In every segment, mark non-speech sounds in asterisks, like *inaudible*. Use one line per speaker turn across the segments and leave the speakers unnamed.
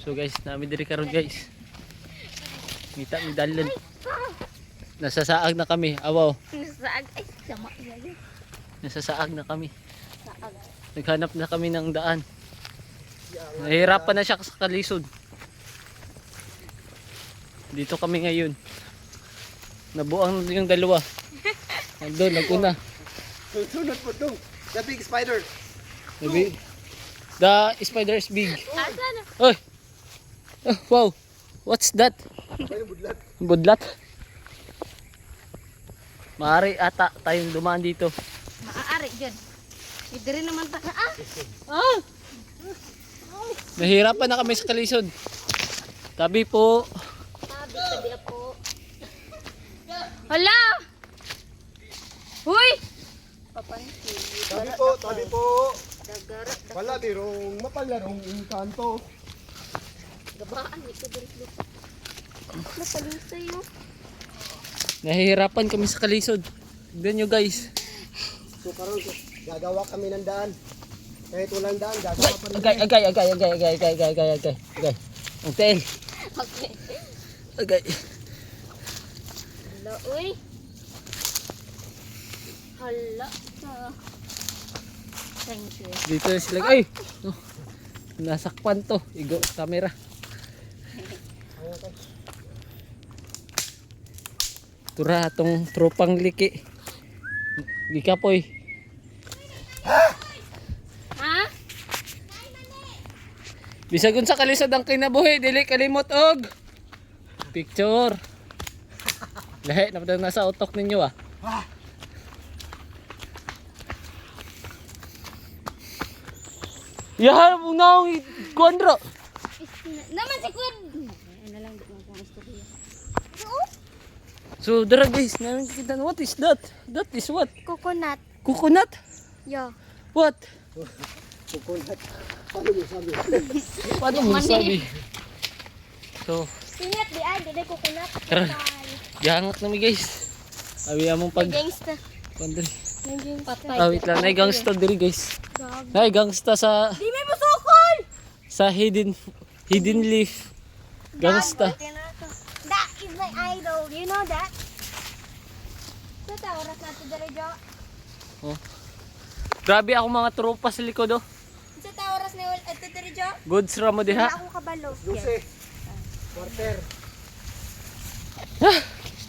So guys, nami diri karon guys. Ngita mi dalan. Nasa saag na kami. Awaw,
Nasaag. Ay, sama niya yun.
nasa saag na kami.
Saag.
Naghanap na kami ng daan. Nahihirapan na siya sa kalisod. Dito kami ngayon. Nabuang yung dalawa. *laughs* Nandun, naguna.
Sunod po dong. The big spider.
Maybe, the spider is big.
Asan?
Oy! Oh, *laughs* wow! What's that?
Budlat.
Budlat? Maari ata tayong dumaan dito.
Maaari dyan. Hindi rin naman ta. Ah!
Ah! Nahirapan na kami sa kalisod. Tabi po.
Sabi, sabi ako. Hala! Huy! Papansin.
Tabi po, tabi po. Wala dirong mapalarong inkanto.
Gabaan. Ito dito. Napaling sa'yo.
Nahihirapan kami sa kalisod. Tignan nyo guys.
So karon gagawa kami ng daan. Kahit walang daan, gagawa pa rin.
Agay, agay, agay, agay, agay, agay, agay, agay, agay, agay. Ang tail.
Okay.
Agay.
Hala, uy. Hala. Thank you.
Dito sila. Ay! Oh, nasakpan to. Igo, camera. Tura, atong tropang liki. Di ka poy.
Ha?
Bisag sa kalisod ang kinabuhi, dili kalimot og picture. Lahi na padang nasa utok ninyo ah. Yahan mo na ang kuandro.
Naman si Kun.
So, dara guys, namin kita what is that? That is what?
Coconut.
Coconut?
Yo.
What?
Kukunat. Paano mo sabi?
Paano mo sabi? So,
Singat di ay, di coconut.
Tara. gihangat nami guys. Abi among pag
Gangsta.
pandri.
Patay.
Ah, wait lang. Nay gangsta diri guys. Nay gangsta sa
Di may musukol!
sa hidden hidden leaf. Gangsta.
That is my idol. You know that? Sa ta oras nato dere jo.
Grabe ako mga tropa sa likod oh.
Sa ta oras na wal ato dere jo.
Goods ra mo
Wala
diha.
akong kabalo.
Duse. Quarter.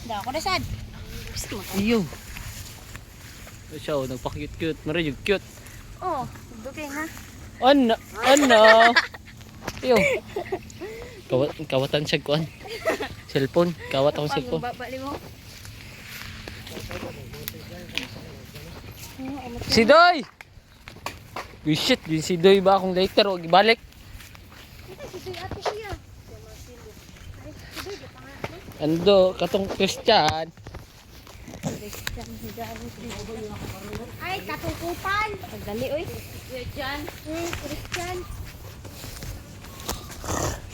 Da ako na sad.
Iyo. Siya oh, nagpa-cute-cute. Mara yung cute.
Oh, dugay ha.
Ano? Ano? *laughs* Iyo. *laughs* Kawat, kawatan siya kuan. Cellphone. Kawat akong cellphone. Si Doy! Uy, shit, yung si Doy ba akong later o ibalik? Ando, katong Christian.
Ay, katukupan. Pagdali, oy. Christian. Hmm, Christian. Wala lagi na mo. Namuhay lang ang apo niyo.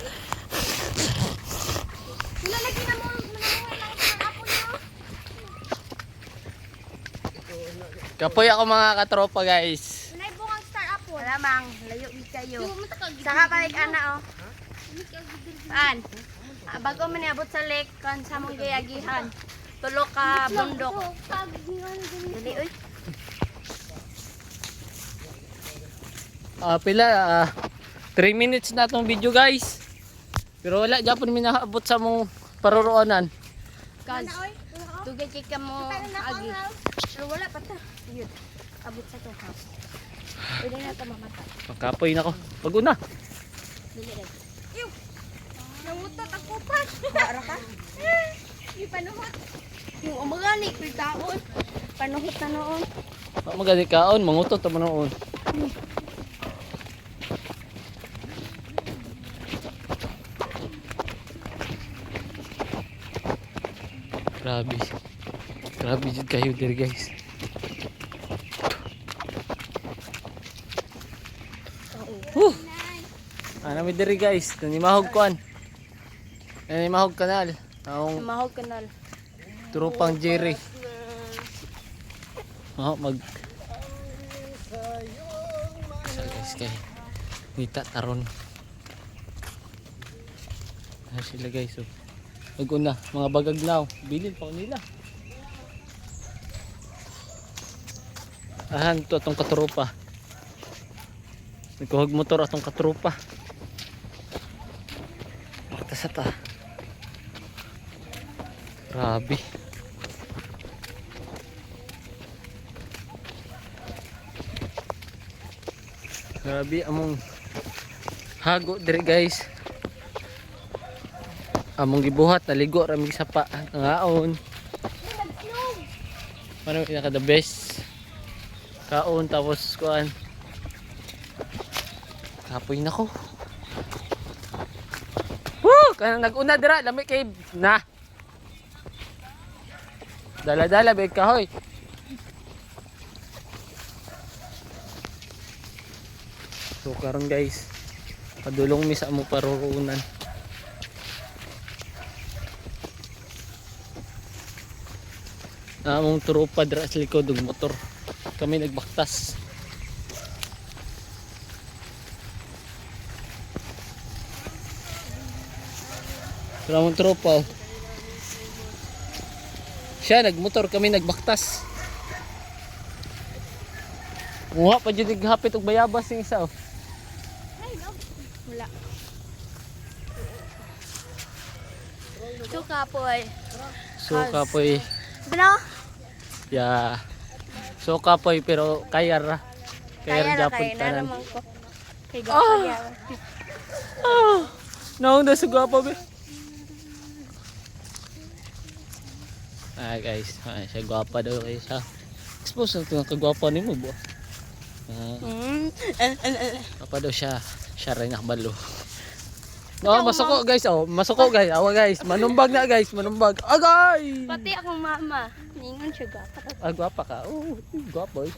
Kapoy ako mga katropa guys.
Wala bungang star apple. Wala mang. Layo ni kayo. Saka balik ana, oh. Saan? Ah, bago man niabot sa lake, kan sa mong gayagihan. Tulo ka bundok. Dali, oy.
Ah, pila, 3 minutes na tong video guys. Pero wala, Japon minaabot sa mong paruroonan.
Kaz. Tugay kay ka mo agi. Pero wala pa ta. Yun. Abot sa to ha. Pwede na ito mamata.
Makapoy na ko. Pag-una.
Dili rin. *laughs* Yung! Nangutot ako pa. Para ka? Yung panuhot. Yung umagani, piltaon. Panuhot na noon.
Magani kaon, mangutot mo noon. Grabe. Grabe jud kayo dir guys. Huh. Ano mi diri guys, nanimahog kuan. Nanimahog kanal. Ang
Mahog kanal.
trupang Jerry. Oh, mag So guys, kay Nita taron. Ayan sila guys. Oh. Naguna, mga bagagnaw. Bilin pa nila. Ahan, to atong katrupa. Nagkuhag motor atong katrupa. Bakta sa ta. Grabe. Grabe among hago dire guys. Among gibuhat naligo rami sa pa ngaon. Ano pinaka the best? Kaon tapos kuan. Kapoy na ko. Woo! Kanang nag-una dira lami kay na. Dala-dala big kahoy. So karon guys, padulong mi sa amo Among tropa dira sa likod ng motor. Kami nagbaktas. Ramong tropa. oh. Siya nagmotor kami nagbaktas. Muha pa dyan naghapit og bayabas yung isa oh.
Wala. Ito kapoy.
So kapoy,
Bro,
ya. So kapoy pero kaya ra. Kaya ra
kaya na
japon tanan.
Naramang ko. Kay
Ah!
Gapagya.
Ah, nauna sa gwapa be. Ah guys, ah, siya gwapa daw kayo siya. Expose na ito ang kagwapa ni mo bo. Ah,
Hmm. Eh, eh, eh.
apa daw siya? Siya rin nakbalo. No, masuko guys, oh, masuko guys. Awa guys, manumbag na guys, manumbag. Agay!
Pati akong mama. Ningon siya gapa.
Ah, gwapa ka. Oh, gwapa eh.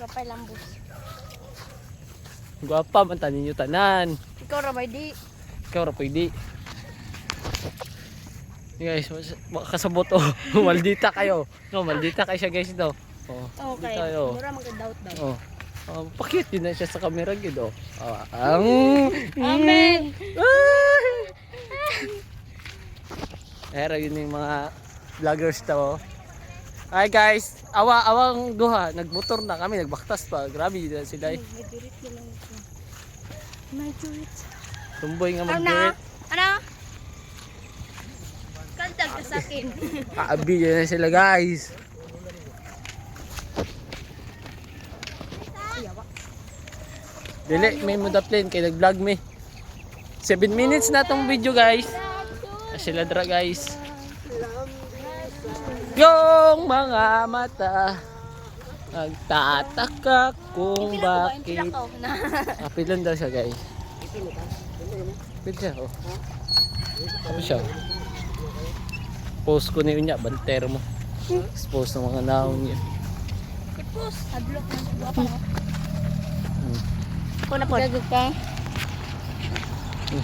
Gapay lambos.
Gwapa man tanin niyo tanan.
Ikaw ra di?
Ikaw ra pwede. Guys, makasabot oh. *laughs* maldita kayo. No, maldita kayo siya guys. Oh,
Okay.
maldita kayo.
Mura mag-doubt daw.
Oh. Oh, pakit din na siya sa camera gid oh. Ah, ang
Amen.
Pero yun yung mga vloggers to. Hi guys, awa awang duha, nagmotor na kami, nagbaktas pa. Grabe na sila. eh.
Nagdirit ko lang ito. Nagdirit.
Tumboy nga
Ano?
mag-dirt.
Ano? Kandag ka sa akin.
Kaabi na sila guys. Dili, may mudaplin kay nag-vlog me. 7 minutes na tong video guys. Na Sila dra guys. Yung mga mata Nagtataka kung bakit
na.
Apilan *laughs* daw siya guys Apil siya oh Ano siya Post ko na yun niya Bantero mo Expose ng mga naong niya
Ipos. Hadlok na sa guwapa.
Hmm.
Ako na po. Gagod ka.